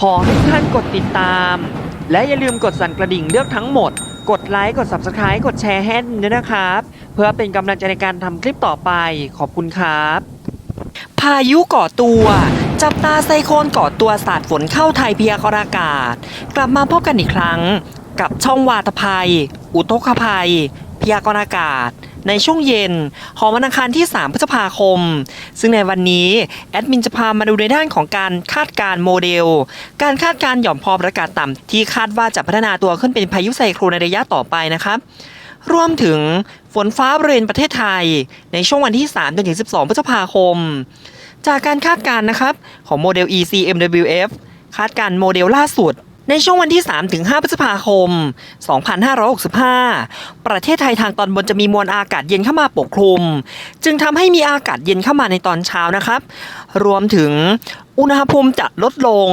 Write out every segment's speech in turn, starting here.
ขอให้ท่านกดติดตาม และอย่าลืมกดสั่นกระดิ่งเลือกทั้งหมด กดไลค์ กด Subscribe กดแชร์ให้ด้วยนะครับ เพื่อเป็นกำลังใจในการทำคลิปต่อไป ขอบคุณครับ พายุก่อตัว จับตาไซโคลนก่อตัวสาดฝนเข้าไทยพยากรณ์อากาศ กลับมาพบกันอีกครั้ง กับช่องวาตภัย อุทกภัย พยากรณ์อากาศ ในช่วงเย็นของวันอังคารที่ 3 พฤษภาคม ซึ่งในวันนี้ แอดมินจะพามาดูในด้านของการคาดการ์โมเดล การคาดการณ์หย่อมความกดอากาศต่ำที่คาดว่าจะพัฒนาตัวขึ้นเป็นพายุไซโครนในระยะต่อไปนะครับรวมถึงฝนฟ้าบริเวณประเทศไทย ในช่วงวันที่3จนถึง12 พฤษภาคม จากการคาดการณ์นะครับ ของโมเดล ECMWF คาดการณ์โมเดลล่าสุด ในช่วงวันที่3ถึง5พฤษภาคม 2565 ประเทศไทยทางตอนบนจะมีมวลอากาศเย็นเข้ามาปกคลุม จึงทำให้มีอากาศเย็นเข้ามาในตอนเช้านะครับ รวมถึงอุณหภูมิจะลดลง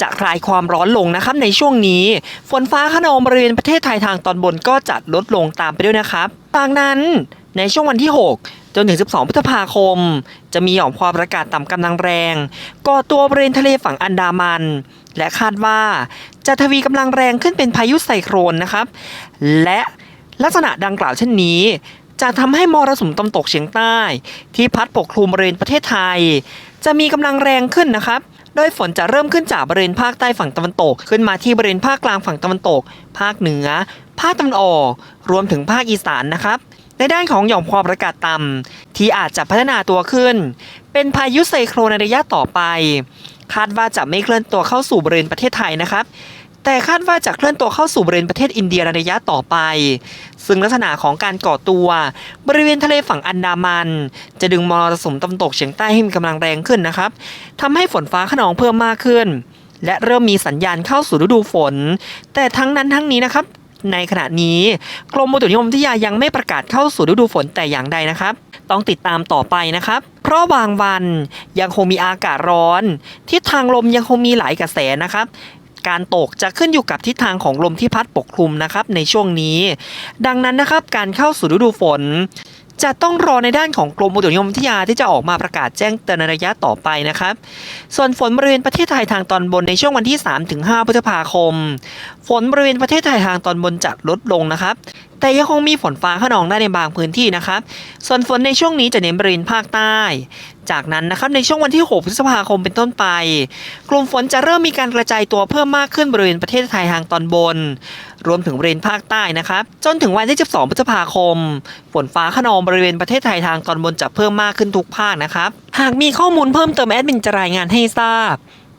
จะคลายความร้อนลงนะครับในช่วงนี้ ฝนฟ้าขนองบริเวณประเทศไทยทางตอนบนก็จะลดลงตามไปด้วยนะครับจากนั้นในช่วงวันที่ 6 จนถึง 12 พฤษภาคม จะมีหย่อมความกดอากาศต่ำกำลังแรงก่อตัวบริเวณทะเลฝั่งอันดามัน และคาดว่าจะทวีกำลังแรงขึ้นเป็นพายุไซโครนนะครับ และลักษณะดังกล่าวเช่นนี้ จะทำให้มรสุมตะวันตกเฉียงใต้ ที่พัดปกคลุมบริเวณประเทศไทย จะมีกำลังแรงขึ้นนะครับโดยฝนจะเริ่มขึ้นจากบริเวณภาคใต้ฝั่งตะวันตก ขึ้นมาที่บริเวณภาคกลางฝั่งตะวันตก ภาคเหนือ ภาคตะวันออก รวมถึงภาคอีสานนะครับ ในด้านของหย่อมความกดอากาศต่ำที่อาจจะพัฒนาตัวขึ้น เป็นพายุไซโครนในระยะต่อไป คาดว่าจะไม่เคลื่อนตัวเข้าสู่บริเวณประเทศไทยนะครับ แต่คาดว่าจะเคลื่อนตัวเข้าสู่บริเวณประเทศอินเดียในระยะต่อไป ซึ่งลักษณะของการก่อตัวบริเวณทะเลฝั่งอันดามัน จะดึงมรสุมตะวันตกเฉียงใต้ให้มีกำลังแรงขึ้นนะครับทำให้ฝนฟ้าขนองเพิ่มมากขึ้นและเริ่มมีสัญญาณเข้าสู่ฤดูฝน แต่ทั้งนั้นทั้งนี้นะครับ ในขณะนี้ กรมอุตุนิยมวิทยายังไม่ประกาศเข้าสู่ฤดูฝนแต่อย่างใดนะครับ ต้องติดตามต่อไปนะครับ เพราะบางวันยังคงมีอากาศร้อนทิศทางลมยังคงมีหลายกระแสนะครับการตกจะขึ้นอยู่กับทิศทางของลมที่พัดปกคลุมนะครับในช่วงนี้ ดังนั้นนะครับการเข้าสู่ฤดูฝน จะต้องรอในด้านของกรมอุตุนิยมวิทยาที่จะออกมาประกาศแจ้งเตือนระยะต่อไปนะครับ ส่วนฝนบริเวณประเทศไทยทางตอนบนในช่วงวันที่ 3-5พฤษภาคม ฝนบริเวณประเทศไทยทางตอนบนจะลดลงนะครับแต่ยังคงมีฝนฟ้าขนองได้ในบางพื้นที่นะครับ ส่วนฝนในช่วงนี้จะเน้นบริเวณภาคใต้ จากนั้นนะครับในช่วงวันที่ 6 พฤษภาคมเป็นต้นไป กลุ่มฝนจะเริ่มมีการกระจายตัวเพิ่มมากขึ้นบริเวณประเทศไทยทางตอนบน รวมถึงบริเวณภาคใต้นะครับ จนถึงวันที่ 12 พฤษภาคม ฝนฟ้าขนองบริเวณประเทศไทยทางตอนบนจะเพิ่มมากขึ้นทุกภาคนะครับ หากมีข้อมูลเพิ่มเติมแอดมินจะรายงานให้ทราบ